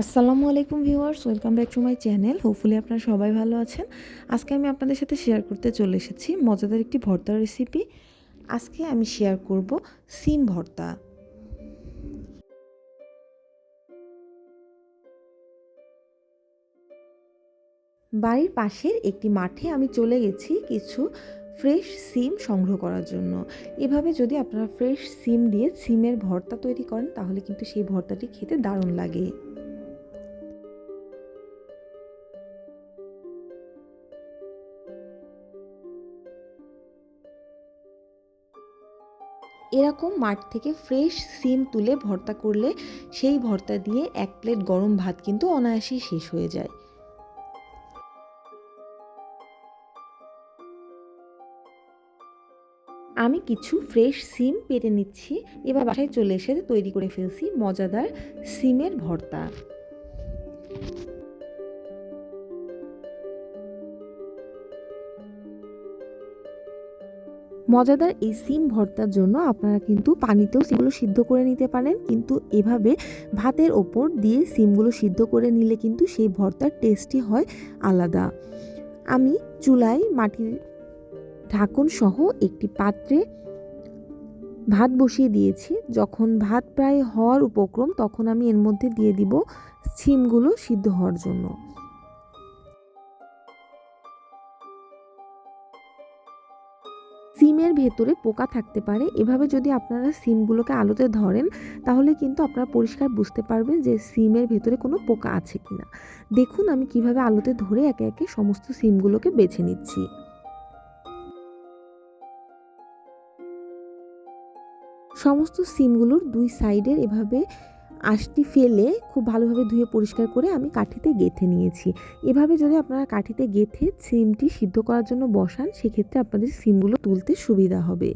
আসসালামু আলাইকুম viewers, welcome back to my channel. Hopefully আপনারা সবাই ভালো আছেন। আজকে আমি আপনাদের সাথে শেয়ার করতে চলে এসেছি মজাদার একটি ভর্তার রেসিপি আজকে আমি শেয়ার করব সিম ভর্তা। বাড়ির পাশের একটি মাঠে আমি চলে গেছি কিছু ফ্রেশ সিম সংগ্রহ করার জন্য। এভাবে যদি আপনারা ফ্রেশ সিম দিয়ে সিমের ভর্তা তৈরি করেন, তাহলে কিন্তু সেই ভর্তাটি খেতে দারুণ লাগে। এরকম মাঠ থেকে ফ্রেশ সিম তুলে ভর্তা করলে সেই ভর্তা দিয়ে এক প্লেট গরম ভাত কিন্তু অনায়াসেই শেষ হয়ে যায়। আমি কিছু ফ্রেশ সিম পেরে নিচ্ছি, এবার বাসায় চলে এসে তৈরি করে ফেলছি মজাদার সিমের ভর্তা। মজাদার এই সিম ভর্তার জন্য আপনারা কিন্তু পানিতেও সিমগুলো সিদ্ধ করে নিতে পারেন। কিন্তু এভাবে ভাতের ওপর দিয়ে সিমগুলো সিদ্ধ করে নিলে কিন্তু সেই ভর্তার টেস্টই হয় আলাদা। আমি চুলায় মাটির ঢাকন সহ একটি পাত্রে ভাত বসিয়ে দিয়েছি। যখন ভাত প্রায় হওয়ার উপক্রম, তখন আমি এর মধ্যে দিয়ে দিব সিমগুলো সিদ্ধ হওয়ার জন্য। সিমের ভেতরে পোকা থাকতে পারে। এভাবে যদি আপনারা সিমগুলোকে আলোতে ধরেন, তাহলে কিন্তু আপনারা পরিষ্কার বুঝতে পারবেন যে সিমের ভেতরে কোনো পোকা আছে কিনা। দেখুন আমি কীভাবে আলোতে ধরে একে একে সমস্ত সিমগুলোকে বেছে নিচ্ছি। সমস্ত সিমগুলোর দুই সাইডের এভাবে আঁশটি ফেলে খুব ভালোভাবে ধুয়ে পরিষ্কার করে আমি কাঠিতে গেঁথে নিয়েছি। এভাবে যদি আপনারা কাঠিতে গেঁথে সিমটি সিদ্ধ করার জন্য বসান, সেক্ষেত্রে আপনাদের সিমগুলো তুলতে সুবিধা হবে।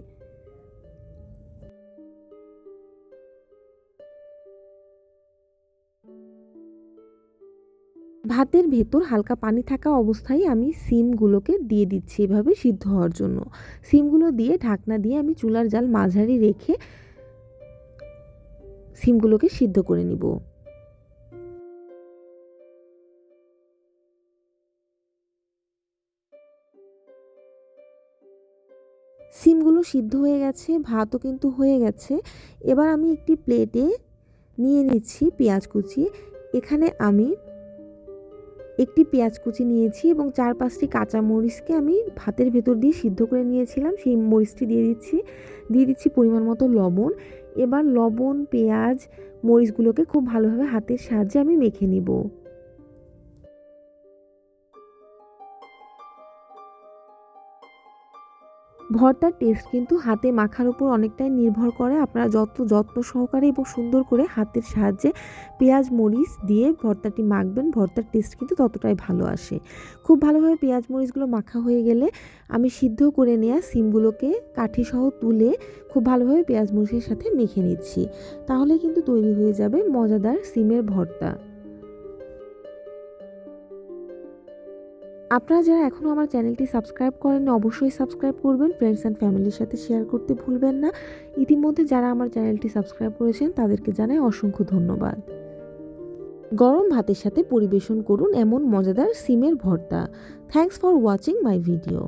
ভাতের ভেতর হালকা পানি থাকা অবস্থায় আমি সিমগুলোকে দিয়ে দিচ্ছি এভাবে সিদ্ধ হওয়ার জন্য। সিমগুলো দিয়ে ঢাকনা দিয়ে আমি চুলার জাল মাঝারি রেখে সিমগুলোকে সিদ্ধ করে নিব। সিমগুলো সিদ্ধ হয়ে গেছে, ভাতও কিন্তু হয়ে গেছে। এবার আমি একটি প্লেটে নিয়ে নিচ্ছি পেঁয়াজ কুচি। এখানে আমি একটি পেঁয়াজ কুচি নিয়েছি এবং চার পাঁচটি কাঁচা মরিচকে আমি ভাতের ভেতর দিয়ে সিদ্ধ করে নিয়েছিলাম। সেই মরিচটি দিয়ে দিচ্ছি দিয়ে দিচ্ছি পরিমাণ মতো লবণ। এবার লবণ, পেঁয়াজ, মরিচগুলোকে খুব ভালোভাবে হাতের সাহায্যে আমি মেখে নিব। ভর্তার টেস্ট কিন্তু হাতে মাখার উপর অনেকটাই নির্ভর করে। আপনারা যত যত্ন সহকারে এবং সুন্দর করে হাতের সাহায্যে পেঁয়াজ, মরিচ দিয়ে ভর্তাটি মাখবেন, ভর্তার টেস্ট কিন্তু ততটাই ভালো আসে। খুব ভালোভাবে পেঁয়াজ, মরিচগুলো মাখা হয়ে গেলে আমি সিদ্ধ করে নেওয়া সিমগুলোকে কাঠি সহ তুলে খুব ভালোভাবে পেঁয়াজ, মরিচের সাথে মেখে নিচ্ছি। তাহলে কিন্তু তৈরি হয়ে যাবে মজাদার সিমের ভর্তা। আপনারা যারা এখনও আমার চ্যানেলটি সাবস্ক্রাইব করেননি, অবশ্যই সাবস্ক্রাইব করবেন ফ্রেন্ডস অ্যান্ড ফ্যামিলির সাথে শেয়ার করতে ভুলবেন না। ইতিমধ্যে যারা আমার চ্যানেলটি সাবস্ক্রাইব করেছেন, তাদেরকে জানাই অসংখ্য ধন্যবাদ। গরম ভাতের সাথে পরিবেশন করুন এমন মজাদার সিমের ভর্তা। Thanks for watching my video